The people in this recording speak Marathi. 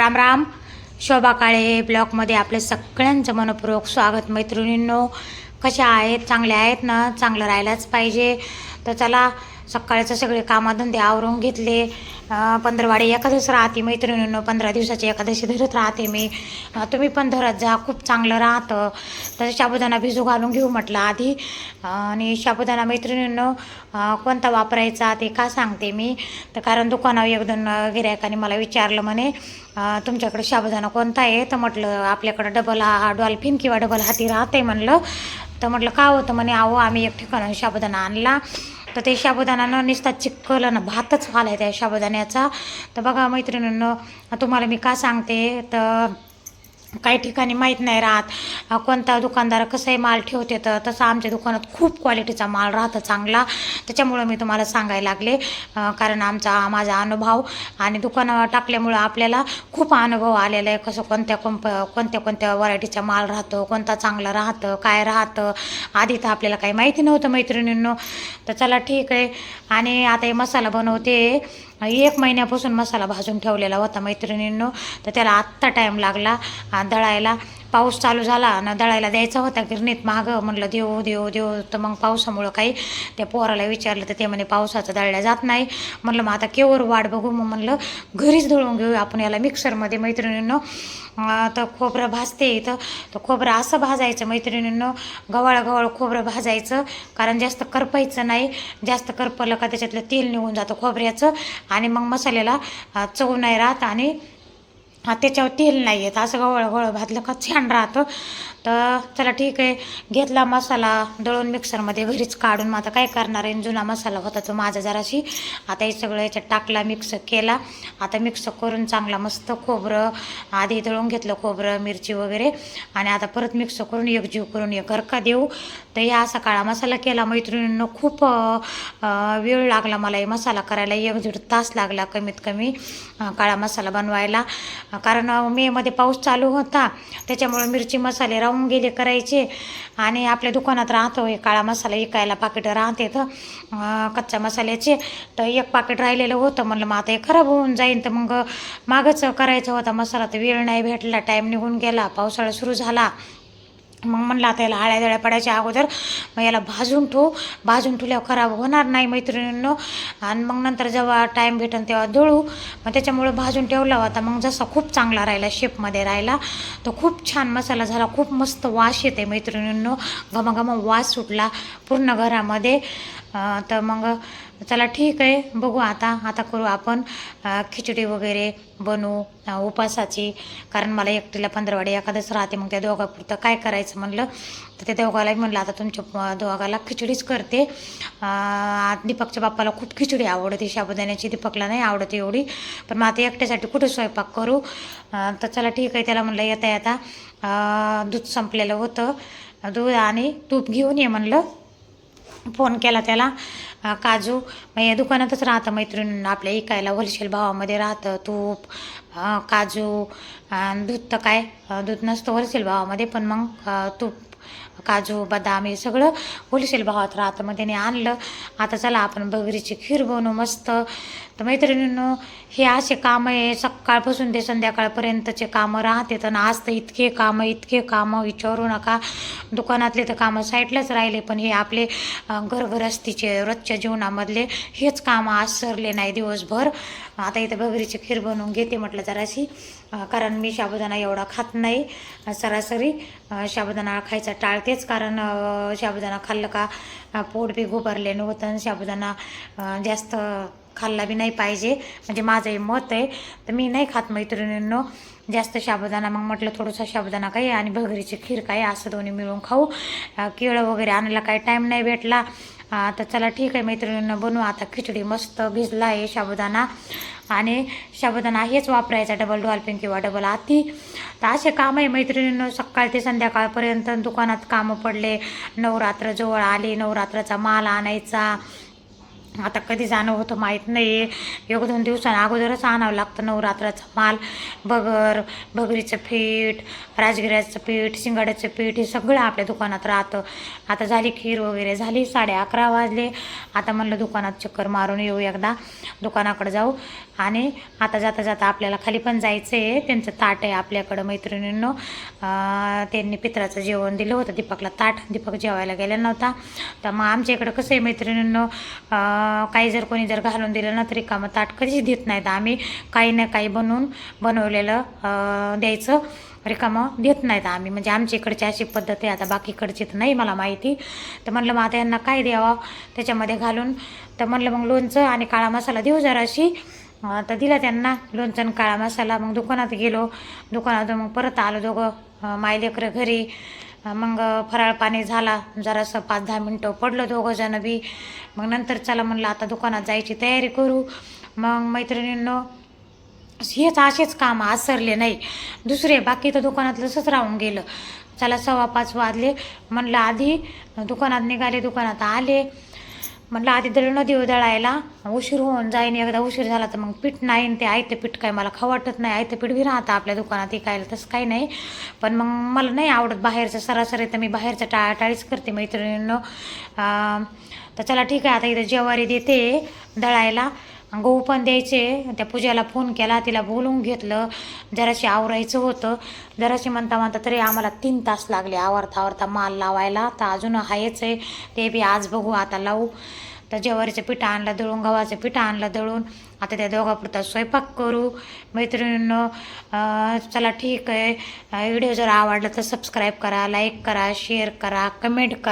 राम राम. शोभा काळे ब्लॉगमध्ये आपले सगळ्यांचं मनपूर्वक स्वागत मैत्रिणींनो. कशा आहेत? चांगल्या आहेत ना? चांगलं राहायलाच पाहिजे. तर चला सकाळचं सगळे कामधंदे आवरून घेतले. पंधरवाडी एकादश राहते मैत्रिणींनो पंधरा दिवसाची एकादशी धरत राहते मी. तुम्ही पण धरत जा खूप चांगलं राहतं. तर शाबुदाना भिजू घालून घेऊ म्हटलं आधी. आणि शाबुदाना मैत्रिणींनो कोणता वापरायचा ते का सांगते मी. तर कारण दुकानावर एक दोन गिरायकाने मला विचारलं म्हणे तुमच्याकडे शाबुदाना कोणता आहे? तर म्हटलं आपल्याकडं डबल हा डॉल्फिन किंवा डबल हाती राहते म्हणलं. तर म्हटलं का होतं? म्हणे अहो आम्ही एक ठिकाण शाबुदाना आणला. तर ते शाबुदानानं नुसता चिक्कलं ना भातच व्हायला त्या साबुदाण्याचा. तर बघा मैत्रिणींनो तुम्हाला मी का सांगते? तर काही ठिकाणी माहीत नाही राहत. कोणता दुकानदार कसंही माल ठेवते तर तसं आमच्या दुकानात खूप क्वालिटीचा माल राहतं चांगला. त्याच्यामुळं मी तुम्हाला सांगायला लागले. कारण आमचा माझा अनुभव आणि दुकानावर टाकल्यामुळं आपल्याला खूप अनुभव आलेला आहे. कसं कोणत्या कंप कोणत्या कोणत्या व्हरायटीचा माल राहतो कोणता चांगला राहतं काय राहतं. आधी तर आपल्याला काही माहिती नव्हतं मैत्रिणींनो. तर चला ठीक आहे. आणि आता हे मसाला बनवते. एक महिन्यापासून मसाला भाजून ठेवलेला होता मैत्रिणींनो. तर त्याला आत्ता टाईम लागला दळायला. पाऊस चालू झाला आणि दळायला द्यायचा होता गिरणीत मागं म्हणलं देऊ देऊ देऊ तर मग पावसामुळं काही त्या पोराला विचारलं तर ते म्हणे पावसाचं दळल्या जात नाही. म्हणलं मग आता केवर वाट बघू? मग म्हणलं घरीच दळून घेऊ आपण याला मिक्सरमध्ये मैत्रिणींनो. तर खोबरं भाजते इथं. तर खोबरं असं भाजायचं मैत्रिणींनो गव्हाळ गव्हाळ खोबरं भाजायचं कारण जास्त करपायचं नाही. जास्त करपलं का त्याच्यातलं तेल निघून जातं खोबऱ्याचं. आणि मग मसाल्याला चव नाही राहत आणि त्याच्यावर तेल नाही येत. असं गवळ गवळ भाजलं का छान राहतं. तर चला ठीक आहे घेतला मसाला दळून मिक्सरमध्ये घरीच काढून मग आता काय करणार आहे? जुना मसाला होता तो माझा जराशी. आता हे सगळं याच्यात टाकला मिक्स केला. आता मिक्स करून चांगला मस्त खोबरं आधी दळून घेतलं खोबरं मिरची वगैरे. आणि आता परत मिक्स करून एकजीव करून एक गरका देऊ. तर हे असा काळा मसाला केला. मैत्रिणींनो खूप वेळ लागला मला हे मसाला करायला. एक दीड तास लागला कमीत कमी काळा मसाला बनवायला. कारण मेमध्ये पाऊस चालू होता. त्याच्यामुळे मिरची मसाले राहून गेले करायचे. आणि आपल्या दुकानात राहतो हे काळा मसाला विकायला पाकिटं राहते तर कच्च्या मसाल्याचे. तर एक पाकिट राहिलेलं होतं म्हणलं मग आता हे खराब होऊन जाईन. तर मग मागच करायचा होता मसाला तर वेळ नाही भेटला टाईम निघून गेला पावसाळा सुरू झाला. मग म्हणलं आता याला आळ्या जळ्या पडायच्या अगोदर मग याला भाजून ठेवू. भाजून ठेवल्यावर खराब होणार नाही मैत्रिणींनो. आणि मग नंतर जेव्हा टाईम भेटेल तेव्हा दळू. मग त्याच्यामुळं भाजून ठेवला होता मग जसा खूप चांगला राहिला शेपमध्ये राहिला तो खूप छान मसाला झाला. खूप मस्त वास येते मैत्रिणींनो. घमाघमा वास सुटला पूर्ण घरामध्ये. तर मग चला ठीक आहे बघू आता आता करू आपण खिचडी वगैरे बनवू उपासाची. कारण मला एकटीला पंधरवाडी एखादंच राहते मग त्या दोघापुरतं काय करायचं म्हणलं? तर त्या दोघालाही म्हणलं आता तुमच्या दोघाला खिचडीच करते. दीपकच्या बाप्पाला खूप खिचडी आवडते शाबुदाण्याची दीपकला नाही आवडत एवढी. पण मग आता एकट्यासाठी कुठे स्वयंपाक करू? तर चला ठीक आहे त्याला म्हणलं येता येता दूध संपलेलं होतं. दूध आणि तूप घेऊन ये म्हणलं. फोन केला त्याला. काजू. म्हणजे या दुकानातच राहतं मैत्रिणींना आपल्या इकायला होलसेल भावामध्ये राहतं तूप काजू दूध तर काय दूध नसतं होलसेल भावामध्ये पण मग तूप काजू बदाम हे सगळं होलसेल भावात राहतं. मग त्याने आणलं. आता चला आपण बगरीची खीर बनवू मस्त. तर मैत्रिणींनो हे असे कामं आहे. सकाळपासून ते संध्याकाळपर्यंतचे कामं राहते तर आज तर इतके कामं इतके कामं विचारू नका. दुकानातले तर कामं साईडलाच राहिले पण हे आपले घरघरस्तीचे रोजचे रोजच्या जीवनामधले हेच कामं आज सरले नाही दिवसभर. आता इथं बगरीची खीर बनवून घेते म्हटलं जराशी. कारण मी शाबुदाणा एवढा खात नाही. सरासरी शाबुदाणा साबुदाणा खायचा टाळतेच कारण शाबुदाणा खाल्लं का पोट बी घुबरले नव्हतं आणि जास्त खाल्ला बी नाही पाहिजे. म्हणजे माझं हे मत आहे. तर मी नाही खात मैत्रिणींनो. जास्त साबुदाणा मग म्हटलं थोडंसं साबुदाणा काही आणि भगरीची खीर काय असं दोन्ही मिळून खाऊ. केळं वगैरे आणायला काही टाईम नाही भेटला. तर चला ठीक आहे मैत्रिणींना बनवू आता खिचडी मस्त भिजला आहे साबुदाणा आणि साबुदाणा हेच वापरायचा डबल डॉल्फिन किंवा डबल आती तर असे काम आहे मैत्रिणींनो. सकाळ ते संध्याकाळपर्यंत दुकानात कामं पडले. नवरात्र जवळ आले. नवरात्राचा माल आणायचा. आता कधी जाणं होतं माहीत नाही एक दोन दिवसांना अगोदरच आणावं लागतं नवरात्राचा माल बगर बगरीचं पीठ राजगिऱ्याचं पीठ शिंगाड्याचं पीठ हे सगळं आपल्या दुकानात राहतं. आता झाली खीर वगैरे झाली साडे अकरा वाजले. आता म्हणलं दुकानात चक्कर मारून येऊ एकदा. दुकानाकडे जाऊ. आणि आता जाता जाता आपल्याला खाली पण जायचं आहे त्यांचं ताट आहे आपल्याकडं मैत्रिणींनो. त्यांनी पित्राचं जेवण दिलं होतं. दीपकला ताट. दीपक जेवायला गेला नव्हता. तर मग आमच्या इकडं कसं आहे मैत्रिणींनो? काही जर कोणी जर घालून दिलं ना तरी कामं ताट कधीच देत नाहीत. आम्ही काही ना काही बनवून बनवलेलं द्यायचं रिकामं देत नाहीत आम्ही. म्हणजे आमच्या इकडची अशी पद्धत आहे आता बाकीकडची तर नाही मला माहिती. तर म्हणलं मग आता यांना काय द्यावं? त्याच्यामध्ये घालून तर म्हणलं मग लोणचं आणि काळा मसाला देऊ जराशी. तर दिला त्यांना लोणचं आणि काळा मसाला. मग दुकानात गेलो. दुकानात मग परत आलो दोघं मायलेकरं घरी. मग फराळ पाणी झाला. जरासं पाच दहा मिनटं पडलं दोघं जण बी. मग नंतर चला म्हणलं आता दुकानात जायची तयारी करू. मग मैत्रिणींनो हेच असेच काम आसरले नाही. दुसरे बाकी तर दुकानात तसंच राहून गेलं. चला सव्वा पाच वाजले. म्हणलं आधी दुकानात निघाले दुकानात आले. म्हटलं आधी दळणं देऊ दळायला. उशीर होऊन जाईन एकदा उशीर झाला तर मग पीठ नाही आणि ते आयतं पीठ काय मला खाऊ वाटत नाही. आयतं पीठ बी राहतं आपल्या दुकानात इकायला तसं काही नाही. पण मग मला नाही आवडत बाहेरचं सरासरी तर मी बाहेरचं टाळाटाळीच करते मैत्रिणींनो. तर चला ठीक आहे आता इथं ज्वारी देते दळायला. गहू पण द्यायचे. त्या पूजाला फोन केला तिला बोलून घेतलं. जराशी आवरायचं होतं. जराशी म्हणता म्हणता तरी आम्हाला तीन तास लागले आवरता आवरता माल लावायला. तर अजून आहेच आहे. ते बी आज बघू आता लावू. तर ज्वारीचं पिठं आणलं दळून गव्हाचं पिठं आणलं दळून. आता त्या दोघापुरता स्वयंपाक करू. मैत्रिणींनो चला ठीक आहे. व्हिडिओ जर आवडला तर सबस्क्राईब करा लाईक करा शेअर करा कमेंट करा.